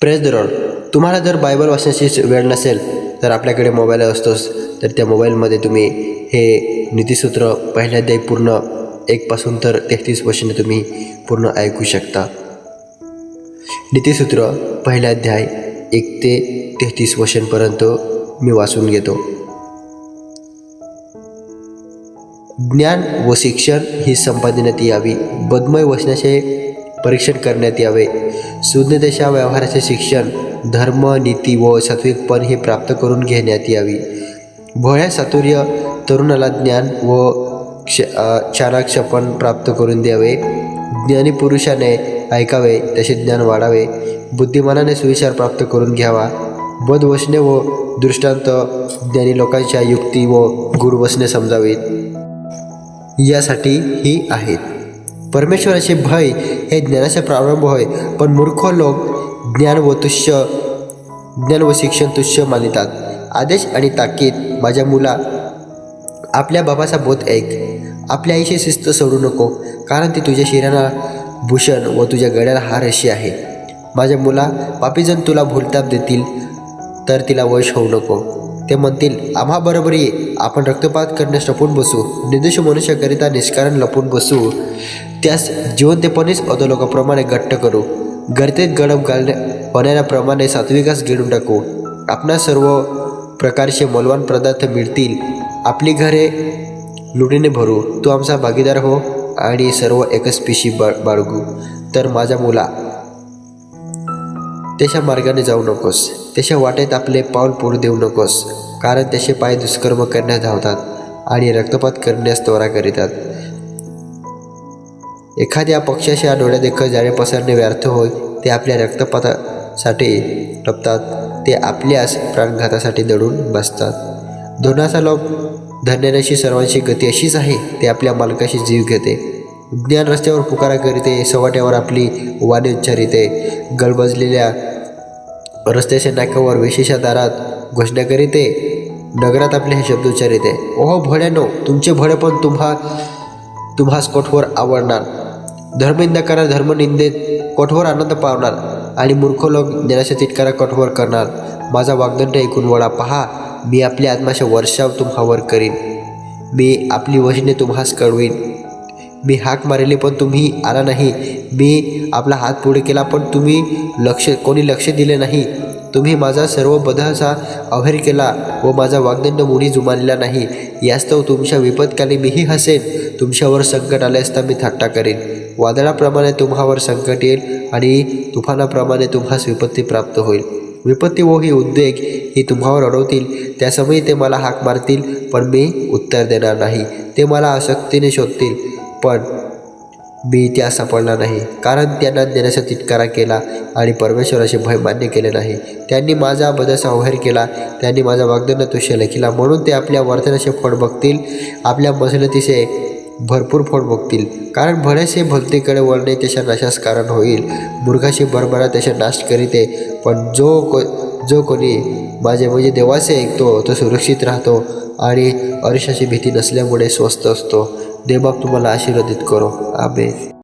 Press the तुम्हाला जर Bible वाचण्याची वेळ नसेल तर आपल्याकडे मोबाईल असतोच. तर त्या मोबाईलमध्ये तुम्ही हे नीतिसूत्र पहिल्या अध्याय पूर्ण एकपासून तर तेहतीस वर्षाने तुम्ही पूर्ण ऐकू शकता. नीतिसूत्र पहिला अध्याय एक ते तेहतीस वर्षांपर्यंत मी वाचून घेतो. ज्ञान व शिक्षण ही संपादनात यावी. बदमय वचनाचे परीक्षण करण्यात यावे. शून्यदेशा व्यवहाराचे शिक्षण धर्म नीती व सात्विकपण हे प्राप्त करून घेण्यात यावी. भोळ्या सातुर्य तरुणाला ज्ञान व क्ष प्राप्त करून द्यावे. ज्ञानी पुरुषाने ऐकावे तसे ज्ञान वाढावे. बुद्धिमानाने सुविचार प्राप्त करून घ्यावा. बदवचने व दृष्टांत ज्ञानी लोकांच्या युक्ती व गुरुवसने समजावीत. यासाठी ही आहेत. परमेश्वराचे भय हे ज्ञानाचा प्रारंभ होय पण मूर्ख लोक ज्ञान व तुष्य ज्ञान व शिक्षण तुष्य मानितात. आदेश आणि ताकीद माझ्या मुला आपल्या बाबाचा बोध ऐक. आपल्या आईशी शिस्त सोडू नको कारण ती तुझ्या शिराला भूषण व तुझ्या गळ्याला हार अशी आहे. माझ्या मुला पापीजन तुला भूलताप देतील तर तिला वश होऊ नको. ते म्हणतील आम्हाबरोबरी ये आपण रक्तपात करण्यास लपून बसू. निर्दोष मनुष्याकरिता निष्कारण लपून बसू. त्यास जिवंतपणेच अधोलोकाप्रमाणे घट्ट करू. गर्दीत गडप घालण्या होणाऱ्याप्रमाणे सात्विकास गिळून टाकू. आपणा सर्व प्रकारचे मौलवान पदार्थ मिळतील. आपली घरे लुटीने भरू. तू आमचा भागीदार हो आणि सर्व एकच पिशी बा बाळगू. तर माझ्या मुला त्याच्या मार्गाने जाऊ नकोस. त्याच्या वाटेत आपले पाऊल पुढे देऊ नकोस. कारण त्याचे पाय दुष्कर्म करण्यास धावतात आणि रक्तपात करण्यास त्वरा करीतात. एखाद्या पक्षाच्या डोळ्यादेखत जाळे पसरणे व्यर्थ होय ते आपल्या रक्तपातासाठी लपतात ते आपल्यास प्राणघातासाठी दडून बसतात. धोनाचा लोक धन्यानाशी सर्वांची गती अशीच आहे ते आपल्या मालकाशी जीव घेते. ज्ञान रस्त्यावर पुकारा करीते सवाट्यावर आपली वाणी उच्चारिते. गळबजलेल्या रस्त्याच्या नाक्यावर विशेषा दारात घोषणा करीते. नगरात आपले हे शब्द उच्चारिते. ओहो भोड्यानो तुमचे भोडेपण तुम्हा तुम्हास कठोर आवडणार? धर्मनिंदा करा धर्मनिंदेत कठोर आनंद पावणार आणि मूर्ख लोक ज्ञानाच्या तिटकारा कठोर करणार. माझा वागदंड ऐकून वळा. पहा मी आपल्या आत्माच्या वर्षाव तुम्हावर करीन. मी आपली वचने तुम्हास कळवीन. मी हाक मारली पण तुम्ही आला नाही. मी आपला हात पुढे केला पण तुम्ही लक्ष कोणी लक्ष दिले नाही. तुम्ही माझा सर्व बधाचा अवहेर केला व माझा वागदंड मुनी जुमानला नाही. यास्तव तुमच्या विपत्काली मीही हसेन. तुमच्यावर संकट आले असता मी थट्टा करेन. वादळाप्रमाणे तुम्हावर संकट येईल आणि तुफानाप्रमाणे तुम्हास विपत्ती प्राप्त होईल. विपत्ती व ही उद्वेग ही तुम्हावर अडवतील. त्यासमयी ते मला हाक मारतील पण मी उत्तर देणार नाही. ते मला आसक्तीने शोधतील पण मी त्या सापडला नाही. कारण त्यांना देण्याचा तिटकारा केला आणि परमेश्वराचे भय मान्य केले नाही. त्यांनी माझा बदसा अवहेर केला. त्यांनी माझा वागदंड तुष्य लेखिला. म्हणून ते आपल्या वर्तनाचे फळ बघतील. आपल्या मसलतीचे भरपूर फळ बघतील कारण बरेचसे भक्तीकडे वळणे त्याच्या नाशास कारण होईल. मूर्खाशी भरभरा त्याचा नाश करीते. पण जो को जो कोणी माझे म्हणजे देवाचे ऐकतो तो सुरक्षित राहतो आणि अरिशाची भीती नसल्यामुळे स्वस्थ असतो. देवबाप तुम्हाला आशीर्वादित करो. आबे